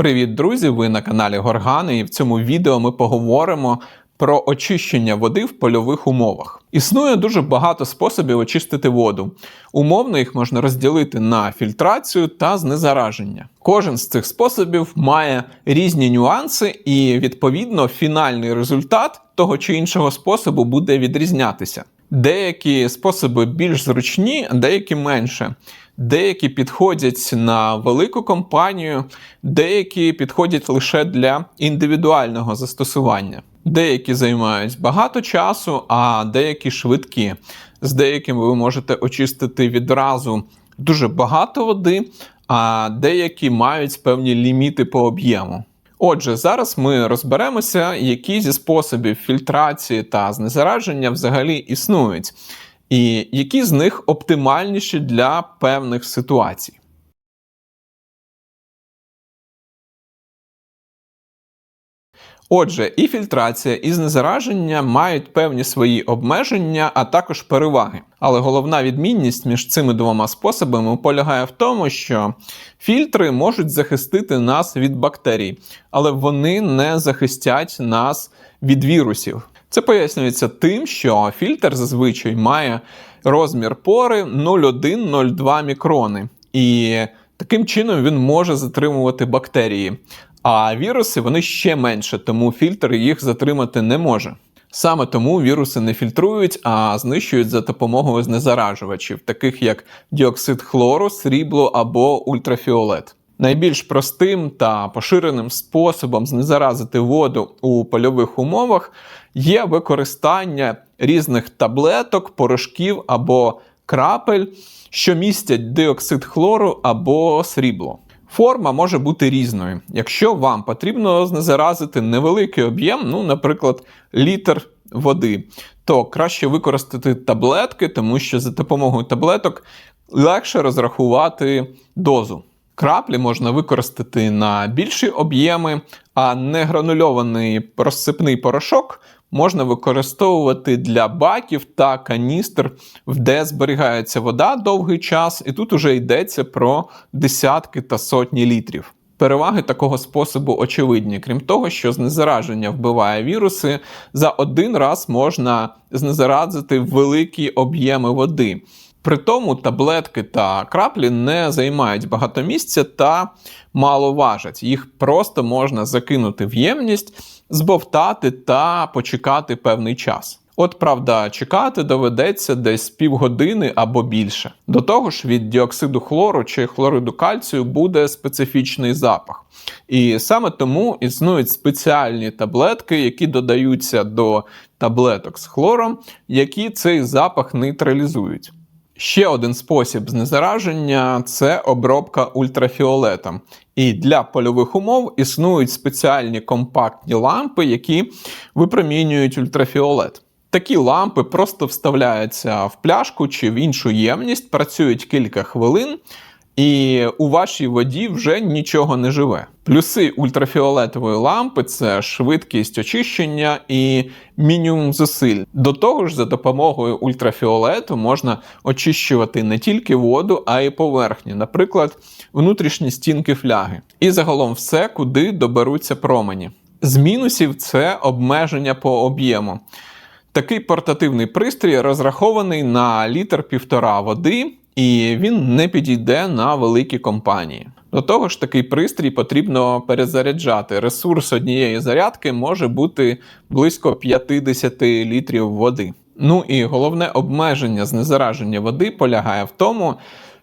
Привіт, друзі! Ви на каналі Горгани, і в цьому відео ми поговоримо про очищення води в польових умовах. Існує дуже багато способів очистити воду. Умовно їх можна розділити на фільтрацію та знезараження. Кожен з цих способів має різні нюанси, і відповідно фінальний результат того чи іншого способу буде відрізнятися. Деякі способи більш зручні, деякі менше. Деякі підходять на велику компанію, деякі підходять лише для індивідуального застосування. Деякі займають багато часу, а деякі швидкі. З деякими ви можете очистити відразу дуже багато води, а деякі мають певні ліміти по об'єму. Отже, зараз ми розберемося, які зі способів фільтрації та знезараження взагалі існують, і які з них оптимальніші для певних ситуацій. Отже, і фільтрація, і знезараження мають певні свої обмеження, а також переваги. Але головна відмінність між цими двома способами полягає в тому, що фільтри можуть захистити нас від бактерій, але вони не захистять нас від вірусів. Це пояснюється тим, що фільтр зазвичай має розмір пори 0,1-0,2 мікрони. І таким чином він може затримувати бактерії. А віруси вони ще менше, тому фільтр їх затримати не може. Саме тому віруси не фільтрують, а знищують за допомогою знезаражувачів, таких як діоксид хлору, срібло або ультрафіолет. Найбільш простим та поширеним способом знезаразити воду у польових умовах є використання різних таблеток, порошків або крапель, що містять диоксид хлору або срібло. Форма може бути різною. Якщо вам потрібно знезаразити невеликий об'єм, ну, наприклад, літр води, то краще використати таблетки, тому що за допомогою таблеток легше розрахувати дозу. Краплі можна використати на більші об'єми, а негранульований розсипний порошок можна використовувати для баків та каністр, де зберігається вода довгий час, і тут уже йдеться про десятки та сотні літрів. Переваги такого способу очевидні, крім того, що знезараження вбиває віруси, за один раз можна знезаразити великі об'єми води. При тому таблетки та краплі не займають багато місця та мало важать. Їх просто можна закинути в ємність, збовтати та почекати певний час. От правда, чекати доведеться десь півгодини або більше. До того ж, від діоксиду хлору чи хлориду кальцію буде специфічний запах. І саме тому існують спеціальні таблетки, які додаються до таблеток з хлором, які цей запах нейтралізують. Ще один спосіб знезараження це обробка ультрафіолетом. І для польових умов існують спеціальні компактні лампи, які випромінюють ультрафіолет. Такі лампи просто вставляються в пляшку чи в іншу ємність, працюють кілька хвилин, і у вашій воді вже нічого не живе. Плюси ультрафіолетової лампи це швидкість очищення і мінімум зусиль. До того ж, за допомогою ультрафіолету можна очищувати не тільки воду, а й поверхні, наприклад, внутрішні стінки фляги. І загалом все, куди доберуться промені. З мінусів це обмеження по об'єму. Такий портативний пристрій розрахований на літр півтора води, і він не підійде на великі компанії. До того ж, такий пристрій потрібно перезаряджати. Ресурс однієї зарядки може бути близько 50 літрів води. Ну і головне обмеження знезараження води полягає в тому,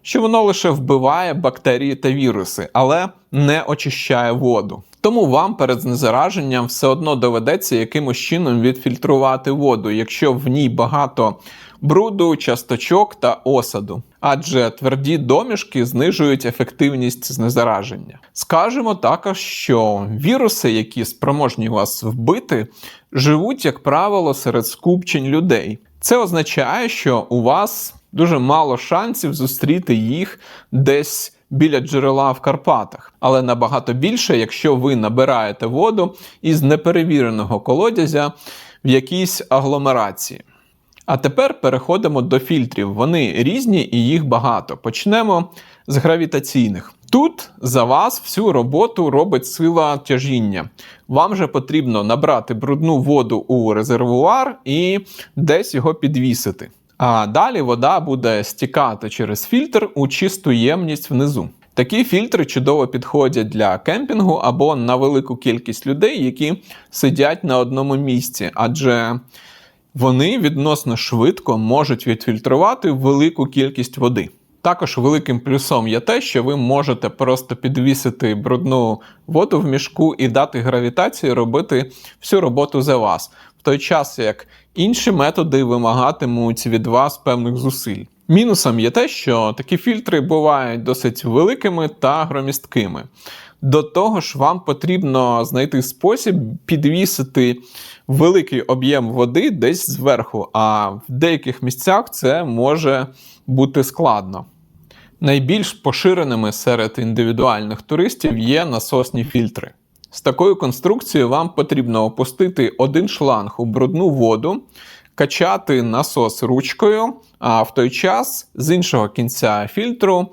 що воно лише вбиває бактерії та віруси, але не очищає воду. Тому вам перед знезараженням все одно доведеться якимось чином відфільтрувати воду, якщо в ній багато бруду, часточок та осаду. Адже тверді домішки знижують ефективність знезараження. Скажемо також, що віруси, які спроможні вас вбити, живуть, як правило, серед скупчень людей. Це означає, що у вас дуже мало шансів зустріти їх десь біля джерела в Карпатах, але набагато більше, якщо ви набираєте воду із неперевіреного колодязя в якійсь агломерації. А тепер переходимо до фільтрів. Вони різні і їх багато. Почнемо з гравітаційних. Тут за вас всю роботу робить сила тяжіння. Вам же потрібно набрати брудну воду у резервуар і десь його підвісити. А далі вода буде стікати через фільтр у чисту ємність внизу. Такі фільтри чудово підходять для кемпінгу або на велику кількість людей, які сидять на одному місці, адже вони відносно швидко можуть відфільтрувати велику кількість води. Також великим плюсом є те, що ви можете просто підвісити брудну воду в мішку і дати гравітації робити всю роботу за вас, в той час як інші методи вимагатимуть від вас певних зусиль. Мінусом є те, що такі фільтри бувають досить великими та громісткими. До того ж, вам потрібно знайти спосіб підвісити великий об'єм води десь зверху, а в деяких місцях це може бути складно. Найбільш поширеними серед індивідуальних туристів є насосні фільтри. З такою конструкцією вам потрібно опустити один шланг у брудну воду, качати насос ручкою, а в той час з іншого кінця фільтру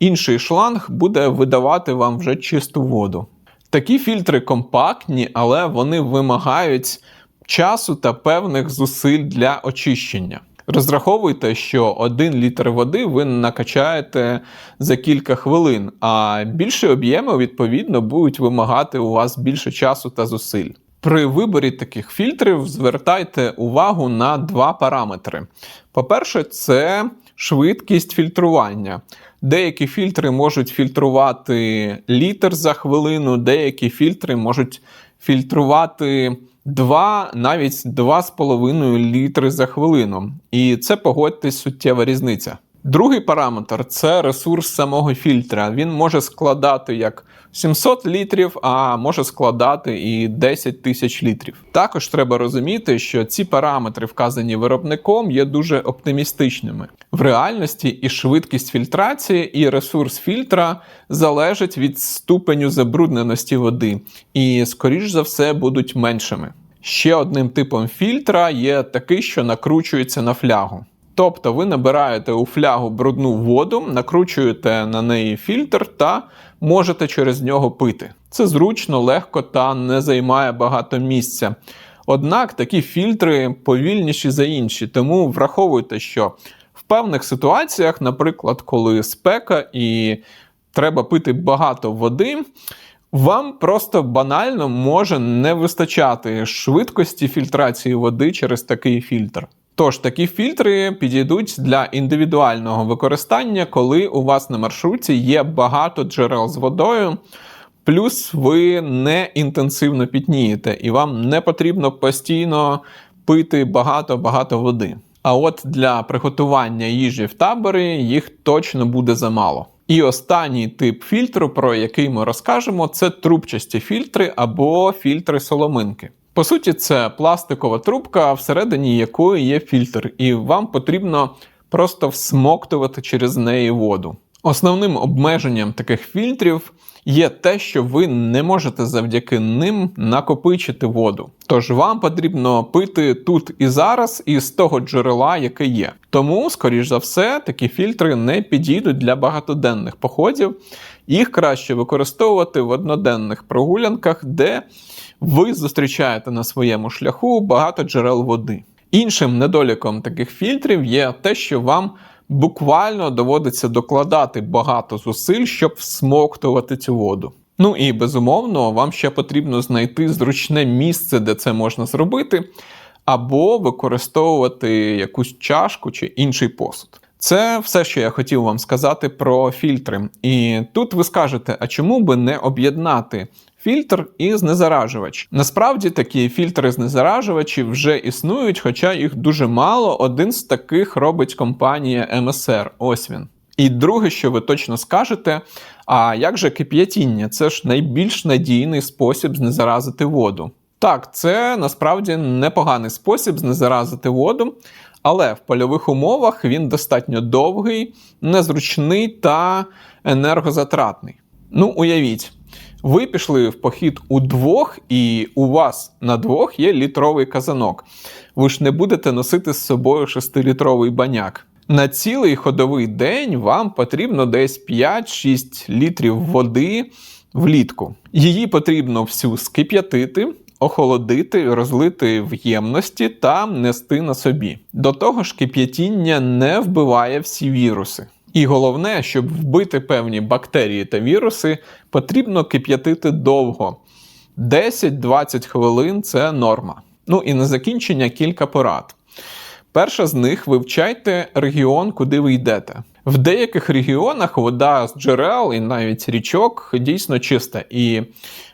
інший шланг буде видавати вам вже чисту воду. Такі фільтри компактні, але вони вимагають часу та певних зусиль для очищення. Розраховуйте, що один літр води ви накачаєте за кілька хвилин, а більші об'єми, відповідно, будуть вимагати у вас більше часу та зусиль. При виборі таких фільтрів звертайте увагу на два параметри. По-перше, це швидкість фільтрування. Деякі фільтри можуть фільтрувати літр за хвилину, деякі фільтри можуть фільтрувати 2, навіть 2,5 літри за хвилину. І це погодьтесь суттєва різниця. Другий параметр це ресурс самого фільтра. Він може складати як 700 літрів, а може складати і 10 тисяч літрів. Також треба розуміти, що ці параметри, вказані виробником, є дуже оптимістичними. В реальності і швидкість фільтрації, і ресурс фільтра залежать від ступеню забрудненості води, і, скоріш за все, будуть меншими. Ще одним типом фільтра є такий, що накручується на флягу. Тобто ви набираєте у флягу брудну воду, накручуєте на неї фільтр та можете через нього пити. Це зручно, легко та не займає багато місця. Однак такі фільтри повільніші за інші, тому враховуйте, що в певних ситуаціях, наприклад, коли спека і треба пити багато води, вам просто банально може не вистачати швидкості фільтрації води через такий фільтр. Тож такі фільтри підійдуть для індивідуального використання, коли у вас на маршруті є багато джерел з водою, плюс ви не інтенсивно пітнієте, і вам не потрібно постійно пити багато-багато води. А от для приготування їжі в таборі їх точно буде замало. І останній тип фільтру, про який ми розкажемо, це трубчасті фільтри або фільтри соломинки. По суті, це пластикова трубка, всередині якої є фільтр, і вам потрібно просто всмоктувати через неї воду. Основним обмеженням таких фільтрів є те, що ви не можете завдяки ним накопичити воду. Тож вам потрібно пити тут і зараз із того джерела, яке є. Тому, скоріш за все, такі фільтри не підійдуть для багатоденних походів. Їх краще використовувати в одноденних прогулянках, де ви зустрічаєте на своєму шляху багато джерел води. Іншим недоліком таких фільтрів є те, що вам буквально доводиться докладати багато зусиль, щоб всмоктувати цю воду. Ну і безумовно, вам ще потрібно знайти зручне місце, де це можна зробити, або використовувати якусь чашку чи інший посуд. Це все, що я хотів вам сказати про фільтри. І тут ви скажете, а чому би не об'єднати фільтр і знезаражувач? Насправді такі фільтри знезаражувачів вже існують, хоча їх дуже мало. Один з таких робить компанія MSR. Ось він. І друге, що ви точно скажете, а як же кип'ятіння? Це ж найбільш надійний спосіб знезаразити воду. Так, це насправді непоганий спосіб знезаразити воду, але в польових умовах він достатньо довгий, незручний та енергозатратний. Ну, уявіть, ви пішли в похід у двох, і у вас на двох є літровий казанок. Ви ж не будете носити з собою 6-літровий баняк. На цілий ходовий день вам потрібно десь 5-6 літрів води влітку. Її потрібно всю скип'ятити, охолодити, розлити в ємності та нести на собі. До того ж, кип'ятіння не вбиває всі віруси. І головне, щоб вбити певні бактерії та віруси, потрібно кип'ятити довго. 10-20 хвилин це норма. Ну і на закінчення кілька порад. Перша з них вивчайте регіон, куди ви йдете. В деяких регіонах вода з джерел і навіть річок дійсно чиста, і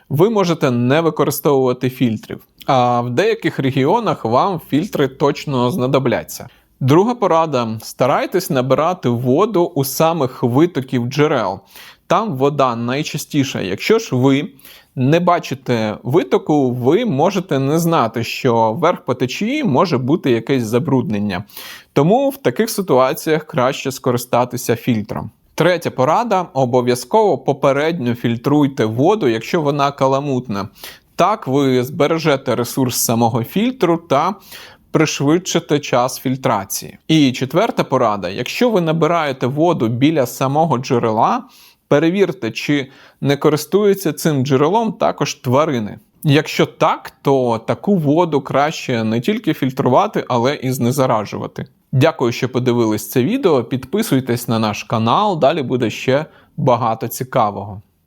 ви можете не використовувати фільтрів. А в деяких регіонах вам фільтри точно знадобляться. Друга порада: старайтесь набирати воду у самих витоків джерел. Там вода найчастіша. Якщо ж ви не бачите витоку, ви можете не знати, що верх по течії може бути якесь забруднення. Тому в таких ситуаціях краще скористатися фільтром. Третя порада: обов'язково попередньо фільтруйте воду, якщо вона каламутна. Так ви збережете ресурс самого фільтру та пришвидшите час фільтрації. І четверта порада: якщо ви набираєте воду біля самого джерела, перевірте, чи не користуються цим джерелом також тварини. Якщо так, то таку воду краще не тільки фільтрувати, але і знезаражувати. Дякую, що подивились це відео. Підписуйтесь на наш канал, далі буде ще багато цікавого.